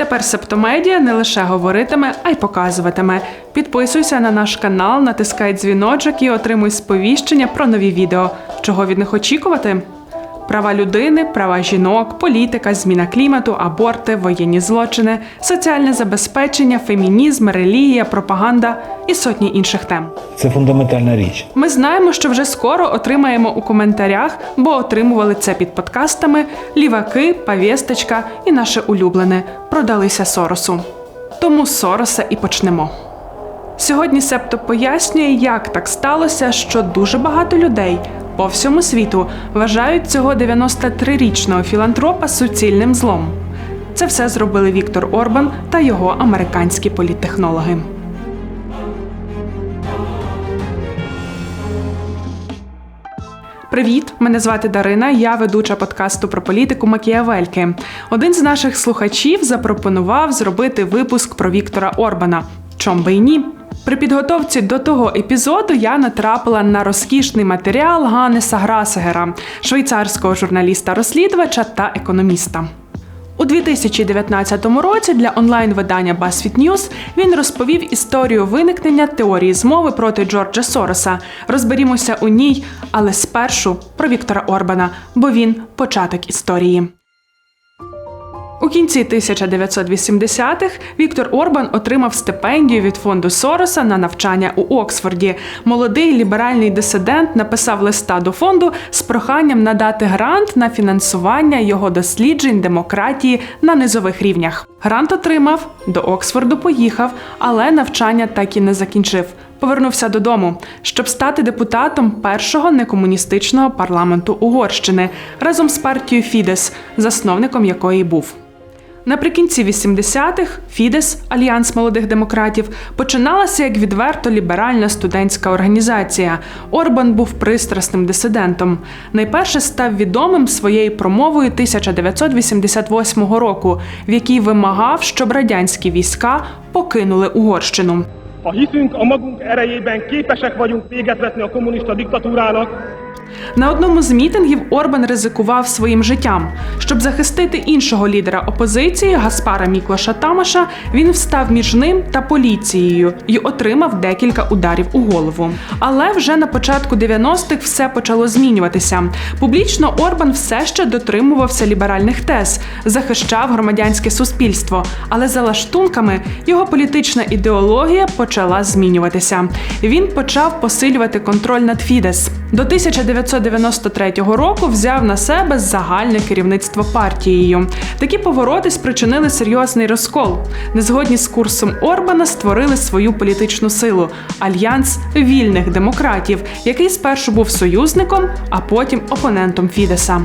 Тепер Септомедія не лише говоритиме, а й показуватиме. Підписуйся на наш канал, натискай дзвіночок і отримуй сповіщення про нові відео. Чого від них очікувати? Права людини, права жінок, політика, зміна клімату, аборти, воєнні злочини, соціальне забезпечення, фемінізм, релігія, пропаганда і сотні інших тем. Це фундаментальна річ. Ми знаємо, що вже скоро отримаємо у коментарях, бо отримували це під подкастами ліваки, павєсточка і наше улюблене продалися Соросу. Тому Сороса і почнемо. Сьогодні Септо пояснює, як так сталося, що дуже багато людей по всьому світу вважають цього 93-річного філантропа суцільним злом. Це все зробили Віктор Орбан та його американські політтехнологи. Привіт, мене звати Дарина. Я ведуча подкасту про політику Макіявельки. Один з наших слухачів запропонував зробити випуск про Віктора Орбана. Чом би й ні? При підготовці до того епізоду я натрапила на розкішний матеріал Ганеса Грасегера, швейцарського журналіста-розслідувача та економіста. У 2019 році для онлайн-видання BuzzFeed News він розповів історію виникнення теорії змови проти Джорджа Сороса. Розберімося у ній, але спершу про Віктора Орбана, бо він початок історії. У кінці 1980-х Віктор Орбан отримав стипендію від фонду Сороса на навчання у Оксфорді. Молодий ліберальний дисидент написав листа до фонду з проханням надати грант на фінансування його досліджень демократії на низових рівнях. Грант отримав, до Оксфорду поїхав, але навчання так і не закінчив. Повернувся додому, щоб стати депутатом першого некомуністичного парламенту Угорщини разом з партією Фідес, засновником якої був. Наприкінці 80-х Фідес, альянс молодих демократів, починалася як відверто ліберальна студентська організація. Орбан був пристрасним дисидентом. Найперше став відомим своєю промовою 1988 року, в якій вимагав, щоб радянські війська покинули Угорщину. Ha hiszünk a magunk erejében, képesek vagyunk véget vetni a kommunista diktatúrának, На одному з мітингів Орбан ризикував своїм життям. Щоб захистити іншого лідера опозиції Гаспара Міклоша Тамаша, він встав між ним та поліцією і отримав декілька ударів у голову. Але вже на початку 90-х все почало змінюватися. Публічно Орбан все ще дотримувався ліберальних тез, захищав громадянське суспільство. Але за лаштунками його політична ідеологія почала змінюватися. Він почав посилювати контроль над Фідес. До 1993 року взяв на себе загальне керівництво партією. Такі повороти спричинили серйозний розкол. Незгодні з курсом Орбана створили свою політичну силу альянс вільних демократів, який спершу був союзником, а потім опонентом Фідеса.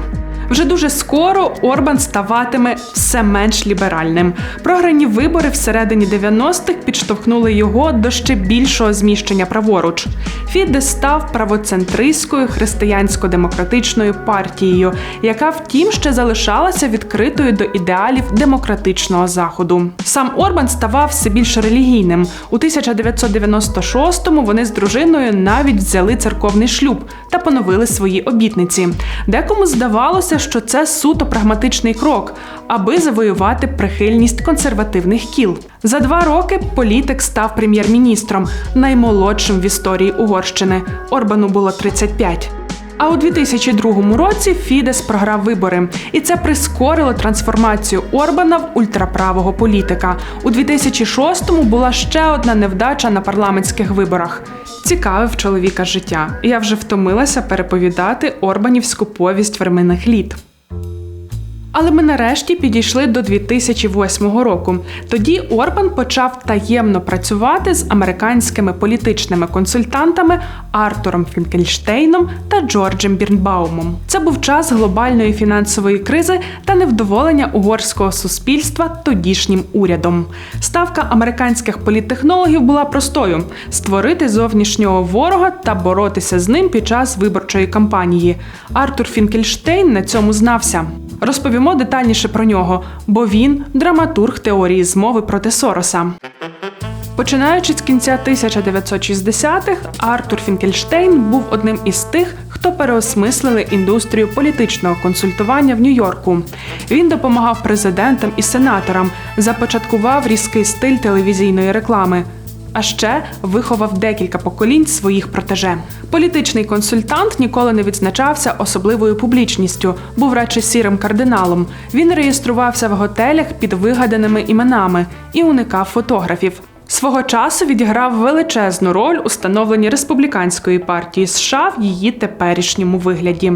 Вже дуже скоро Орбан ставатиме все менш ліберальним. Програні вибори всередині 90-х підштовхнули його до ще більшого зміщення праворуч. Фідес став правоцентристською християнсько-демократичною партією, яка втім ще залишалася відкритою до ідеалів демократичного заходу. Сам Орбан ставав все більш релігійним. У 1996-му вони з дружиною навіть взяли церковний шлюб та поновили свої обітниці. Декому здавалося, що це суто прагматичний крок, аби завоювати прихильність консервативних кіл. За два роки політик став прем'єр-міністром, наймолодшим в історії Угорщини. Орбану було 35. А у 2002 році Фідес програв вибори, і це прискорило трансформацію Орбана в ультраправого політика. У 2006-му була ще одна невдача на парламентських виборах. Цікавив чоловіка життя. Я вже втомилася переповідати Орбанівську повість временних літ. Але ми нарешті підійшли до 2008 року. Тоді Орбан почав таємно працювати з американськими політичними консультантами Артуром Фінкельштейном та Джорджем Бірнбаумом. Це був час глобальної фінансової кризи та невдоволення угорського суспільства тодішнім урядом. Ставка американських політтехнологів була простою: створити зовнішнього ворога та боротися з ним під час виборчої кампанії. Артур Фінкельштейн на цьому знався. Розповімо детальніше про нього, бо він драматург теорії змови проти Сороса. Починаючи з кінця 1960-х, Артур Фінкельштейн був одним із тих, хто переосмислили індустрію політичного консультування в Нью-Йорку. Він допомагав президентам і сенаторам, започаткував різкий стиль телевізійної реклами. А ще виховав декілька поколінь своїх протеже. Політичний консультант ніколи не відзначався особливою публічністю, був радше сірим кардиналом. Він реєструвався в готелях під вигаданими іменами і уникав фотографів. Свого часу відіграв величезну роль у становленні республіканської партії США в її теперішньому вигляді.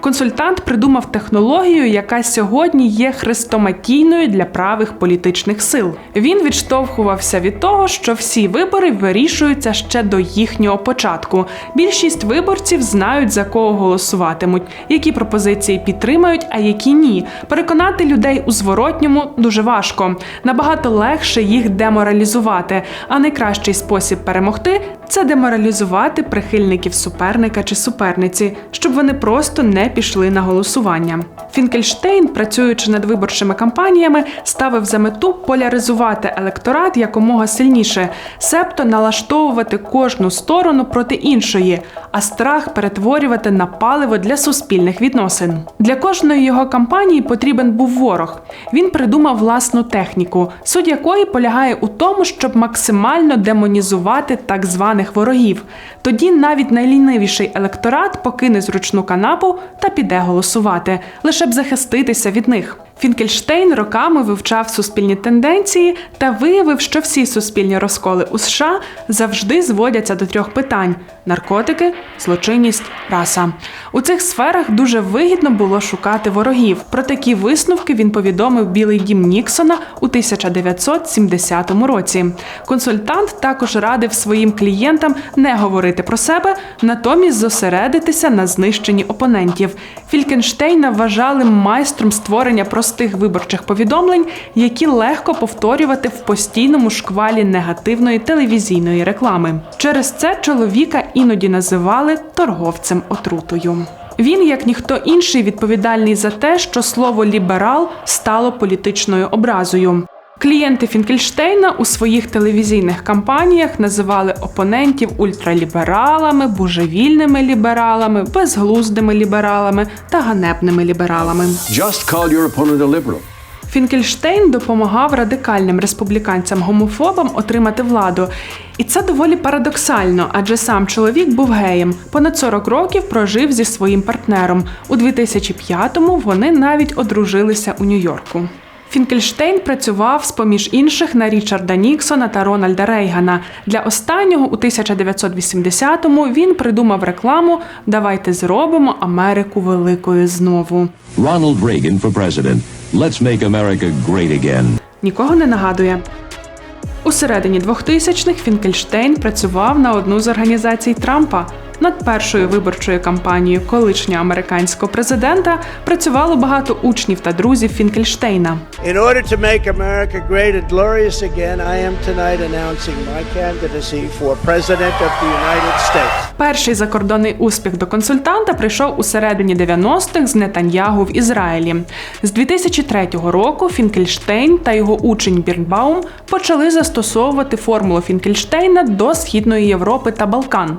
Консультант придумав технологію, яка сьогодні є хрестоматійною для правих політичних сил. Він відштовхувався від того, що всі вибори вирішуються ще до їхнього початку. Більшість виборців знають за кого голосуватимуть, які пропозиції підтримають, а які ні. Переконати людей у зворотньому дуже важко. Набагато легше їх деморалізувати. А найкращий спосіб перемогти це деморалізувати прихильників суперника чи суперниці, щоб вони просто не пішли на голосування. Фінкельштейн, працюючи над виборчими кампаніями, ставив за мету поляризувати електорат якомога сильніше, себто налаштовувати кожну сторону проти іншої, а страх перетворювати на паливо для суспільних відносин. Для кожної його кампанії потрібен був ворог. Він придумав власну техніку, суть якої полягає у тому, щоб максимально демонізувати так званих ворогів. Тоді навіть найлінивіший електорат покине зручну канапу та піде голосувати, лише б захиститися від них. Фінкельштейн роками вивчав суспільні тенденції та виявив, що всі суспільні розколи у США завжди зводяться до трьох питань: наркотики, злочинність, раса. У цих сферах дуже вигідно було шукати ворогів. Про такі висновки він повідомив Білий дім Ніксона у 1970 році. Консультант також радив своїм клієнтам не говорити про себе, натомість зосередитися на знищенні опонентів. Фількенштейна вважали майстром створення простих виборчих повідомлень, які легко повторювати в постійному шквалі негативної телевізійної реклами. Через це чоловіка іноді називали торговцем отрутою. Він, як ніхто інший, відповідальний за те, що слово ліберал стало політичною образою. Клієнти Фінкельштейна у своїх телевізійних кампаніях називали опонентів ультралібералами, божевільними лібералами, безглуздими лібералами та ганебними лібералами. Just call your opponent a liberal. Фінкельштейн допомагав радикальним республіканцям-гомофобам отримати владу. І це доволі парадоксально, адже сам чоловік був геєм. Понад 40 років прожив зі своїм партнером. У 2005-му вони навіть одружилися у Нью-Йорку. Фінкельштейн працював з поміж інших на Річарда Ніксона та Рональда Рейгана. Для останнього у 1980-му він придумав рекламу Давайте зробимо Америку великою знову. Ronald Reagan for president. Let's make America great again. Нікого не нагадує. У середині 2000-х Фінкельштейн працював на одну з організацій Трампа. Над першою виборчою кампанією колишнього американського президента працювало багато учнів та друзів Фінкельштейна. In order to make America great and glorious again, I am tonight announcing my candidacy for President of the United States. Перший закордонний успіх до консультанта прийшов у середині 90-х з Нетаньягу в Ізраїлі. З 2003 року Фінкельштейн та його учень Бірнбаум почали застосовувати формулу Фінкельштейна до Східної Європи та Балкан.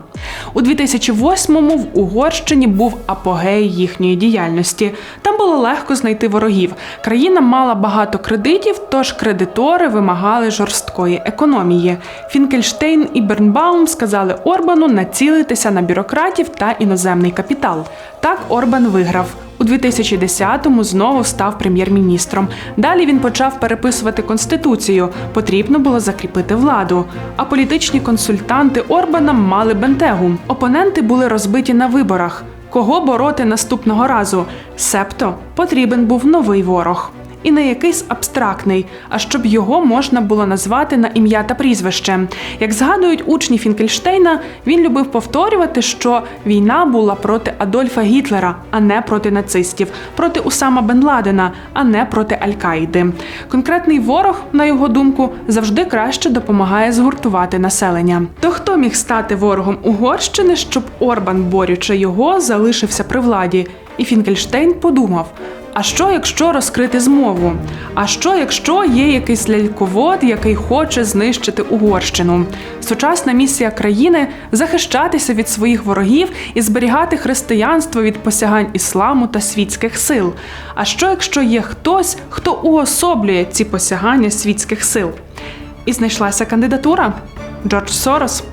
У 2008-му в Угорщині був апогей їхньої діяльності. Там було легко знайти ворогів. Країна мала багато кредитів, тож кредитори вимагали жорсткої економії. Фінкельштейн і Бернбаум сказали Орбану націлитися на бюрократів та іноземний капітал. Так Орбан виграв. У 2010-му знову став прем'єр-міністром. Далі він почав переписувати конституцію. Потрібно було закріпити владу. А політичні консультанти Орбана мали бентегу. Опоненти були розбиті на виборах. Кого бороти наступного разу? Себто потрібен був новий ворог. І не якийсь абстрактний, а щоб його можна було назвати на ім'я та прізвище. Як згадують учні Фінкельштейна, він любив повторювати, що війна була проти Адольфа Гітлера, а не проти нацистів, проти Усама Бен Ладена, а не проти Аль-Каїди. Конкретний ворог, на його думку, завжди краще допомагає згуртувати населення. То хто міг стати ворогом Угорщини, щоб Орбан, борючи його, залишився при владі? І Фінкельштейн подумав: А що, якщо розкрити змову? А що, якщо є якийсь ляльковод, який хоче знищити Угорщину? Сучасна місія країни захищатися від своїх ворогів і зберігати християнство від посягань ісламу та світських сил. А що, якщо є хтось, хто уособлює ці посягання світських сил? І знайшлася кандидатура Джордж Сорос.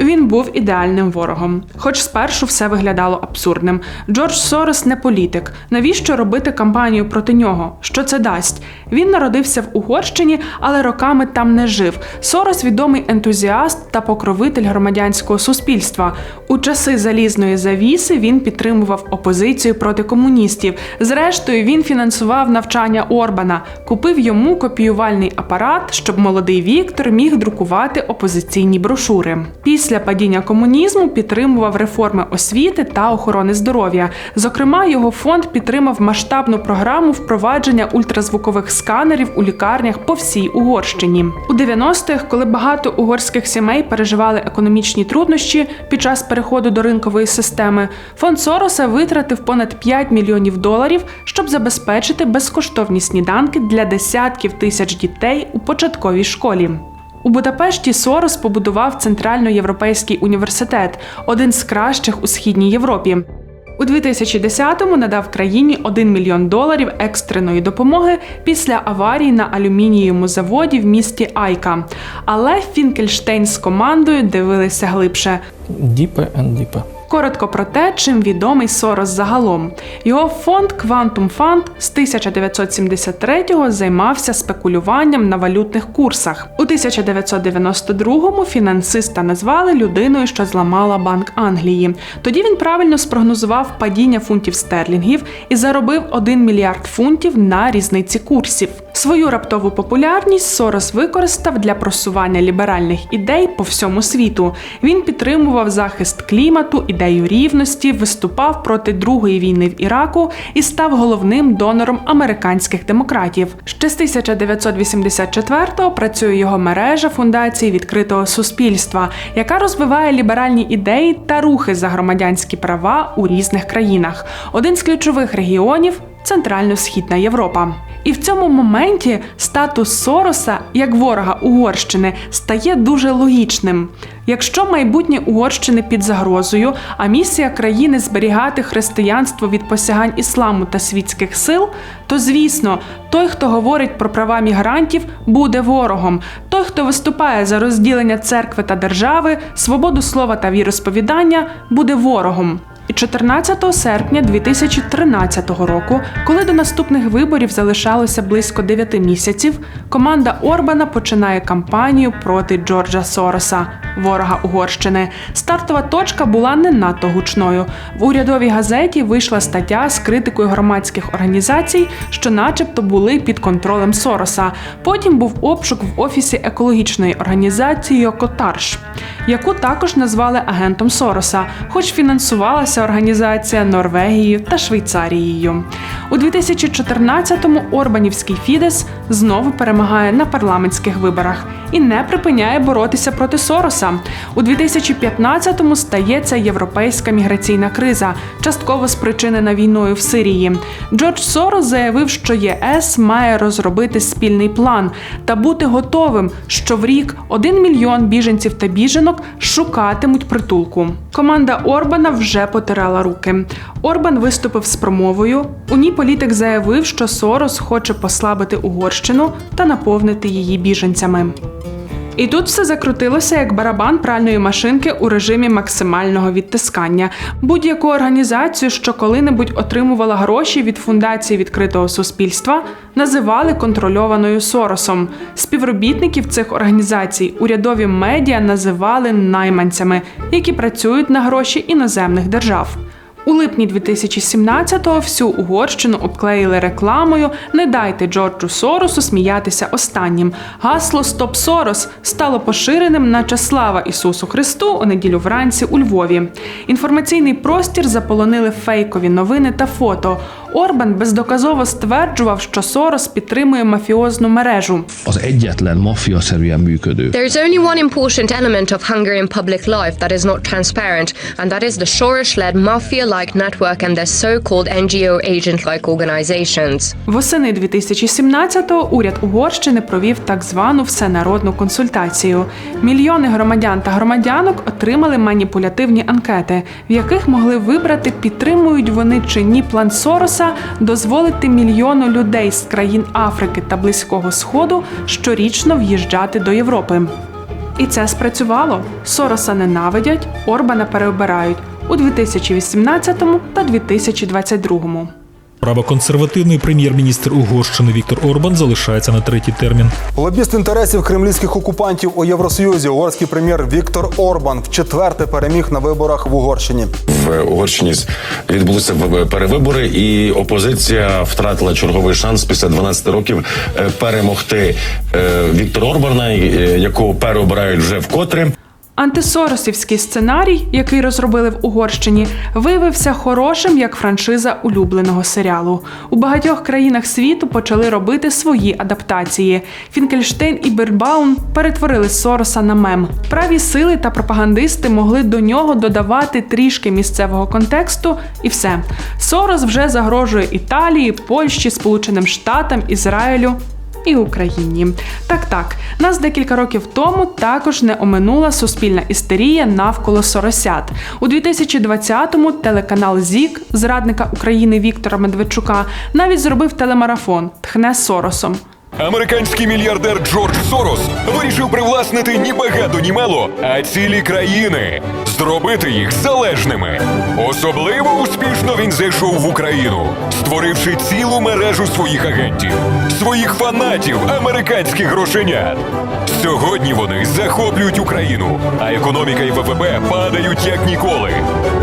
Він був ідеальним ворогом, хоч спершу все виглядало абсурдним. Джордж Сорос не політик. Навіщо робити кампанію проти нього? Що це дасть? Він народився в Угорщині, але роками там не жив. Сорос відомий ентузіаст та покровитель громадянського суспільства. У часи залізної завіси він підтримував опозицію проти комуністів. Зрештою, він фінансував навчання Орбана, купив йому копіювальний апарат, щоб молодий Віктор міг друкувати опозиційні брошури. Після падіння комунізму підтримував реформи освіти та охорони здоров'я. Зокрема, його фонд підтримав масштабну програму впровадження ультразвукових сканерів у лікарнях по всій Угорщині. У 90-х, коли багато угорських сімей переживали економічні труднощі під час переходу до ринкової системи, фонд Сороса витратив понад 5 мільйонів доларів, щоб забезпечити безкоштовні сніданки для десятків тисяч дітей у початковій школі. У Будапешті Сорос побудував Центральноєвропейський університет, один з кращих у східній Європі. У 2010-му надав країні 1 мільйон доларів екстреної допомоги після аварії на алюмінієвому заводі в місті Айка. Але Фінкельштейн з командою дивилися глибше. Діпе deeper. Коротко про те, чим відомий Сорос загалом. Його фонд Quantum Fund з 1973-го займався спекулюванням на валютних курсах. У 1992-му фінансиста назвали людиною, що зламала Банк Англії. Тоді він правильно спрогнозував падіння фунтів стерлінгів і заробив 1 мільярд фунтів на різниці курсів. Свою раптову популярність Сорос використав для просування ліберальних ідей по всьому світу. Він підтримував захист клімату, ідею рівності, виступав проти другої війни в Іраку і став головним донором американських демократів. Ще з 1984-го працює його мережа фундації відкритого суспільства, яка розвиває ліберальні ідеї та рухи за громадянські права у різних країнах. Один з ключових регіонів Центрально-Східна Європа. І в цьому моменті статус Сороса як ворога Угорщини стає дуже логічним. Якщо майбутнє Угорщини під загрозою, а місія країни зберігати християнство від посягань ісламу та світських сил, то звісно, той, хто говорить про права мігрантів, буде ворогом. Той, хто виступає за розділення церкви та держави, свободу слова та віросповідання, буде ворогом. І 14 серпня 2013 року, коли до наступних виборів залишалося близько 9 місяців, команда Орбана починає кампанію проти Джорджа Сороса, ворога Угорщини. Стартова точка була не надто гучною. В урядовій газеті вийшла стаття з критикою громадських організацій, що, начебто, були під контролем Сороса. Потім був обшук в офісі екологічної організації Йокотарш, яку також назвали агентом Сороса, хоч фінансувалася організація Норвегією та Швейцарією. У 2014-му Орбанівський Фідес знову перемагає на парламентських виборах і не припиняє боротися проти Сороса. У 2015-му стається європейська міграційна криза, частково спричинена війною в Сирії. Джордж Сорос заявив, що ЄС має розробити спільний план та бути готовим, що в рік один мільйон біженців та біженок шукатимуть притулку. Команда Орбана вже потирала руки. Орбан виступив з промовою. У ній політик заявив, що Сорос хоче послабити Угорщину та наповнити її біженцями. І тут все закрутилося як барабан пральної машинки у режимі максимального відтискання. Будь-яку організацію, що коли-небудь отримувала гроші від фундації відкритого суспільства, називали контрольованою Соросом. Співробітників цих організацій урядові медіа називали найманцями, які працюють на гроші іноземних держав. У липні 2017-го всю Угорщину обклеїли рекламою Не дайте Джорджу Соросу сміятися останнім. Гасло Стоп Сорос стало поширеним, наче слава Ісусу Христу у неділю вранці у Львові. Інформаційний простір заполонили фейкові новини та фото. Орбан бездоказово стверджував, що Сорос підтримує мафіозну мережу. az egyetlen maffiaszerűen működő There's only one important element of Hungarian public life that is not transparent, and that is the Soros led mafia like network and their so called NGO agent like organizations. Восени 2017-го уряд Угорщини провів так звану всенародну консультацію. Мільйони громадян та громадянок отримали маніпулятивні анкети, в яких могли вибрати, підтримують вони чи ні план Сороса дозволити мільйону людей з країн Африки та Близького Сходу щорічно в'їжджати до Європи. І це спрацювало. Сороса ненавидять, Орбана переобирають у 2018 та 2022. Правоконсервативний прем'єр-міністр Угорщини Віктор Орбан залишається на третій термін. Лобіст інтересів кремлівських окупантів у Євросоюзі, угорський прем'єр Віктор Орбан вчетверте переміг на виборах в Угорщині. в Угорщині відбулися в- перевибори, і опозиція втратила черговий шанс після 12 років е, перемогти е, Віктора Орбана, е, якого переобирають вже вкотре. Антисоросівський сценарій, який розробили в Угорщині, виявився хорошим як франшиза улюбленого серіалу. У багатьох країнах світу почали робити свої адаптації. Фінкельштейн і Бергбаун перетворили Сороса на мем. Праві сили та пропагандисти могли до нього додавати трішки місцевого контексту, і все. Сорос вже загрожує Італії, Польщі, Сполученим Штатам, Ізраїлю і Україні. Так, так, нас декілька років тому також не оминула суспільна істерія навколо соросят. У 2020-му телеканал ЗІК, зрадника України Віктора Медведчука, навіть зробив телемарафон Тхне Соросом. Американський мільярдер Джордж Сорос вирішив привласнити ні багато, ні мало, а цілі країни, зробити їх залежними. Особливо успішно він зайшов в Україну, створивши цілу мережу своїх агентів, своїх фанатів, американських грошенят. Сьогодні вони захоплюють Україну, а економіка і ВВП падають як ніколи.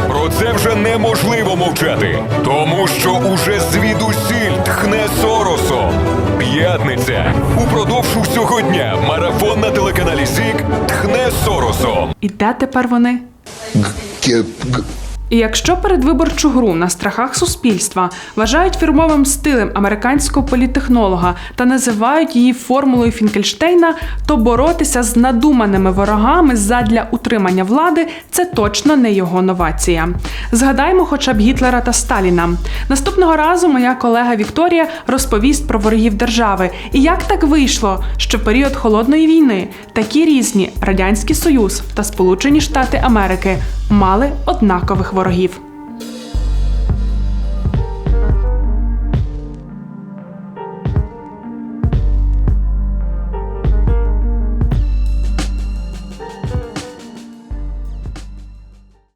Про це вже неможливо мовчати, тому що уже звідусіль тхне Соросом. П'ятниця. Упродовж усього дня марафон на телеканалі ЗІК тхне Соросом. І де тепер вони? І якщо передвиборчу гру на страхах суспільства вважають фірмовим стилем американського політтехнолога та називають її формулою Фінкельштейна, то боротися з надуманими ворогами задля утримання влади це точно не його новація. Згадаймо хоча б Гітлера та Сталіна. Наступного разу моя колега Вікторія розповість про ворогів держави і як так вийшло, що в період холодної війни такі різні Радянський Союз та Сполучені Штати Америки мали однакових ворогів.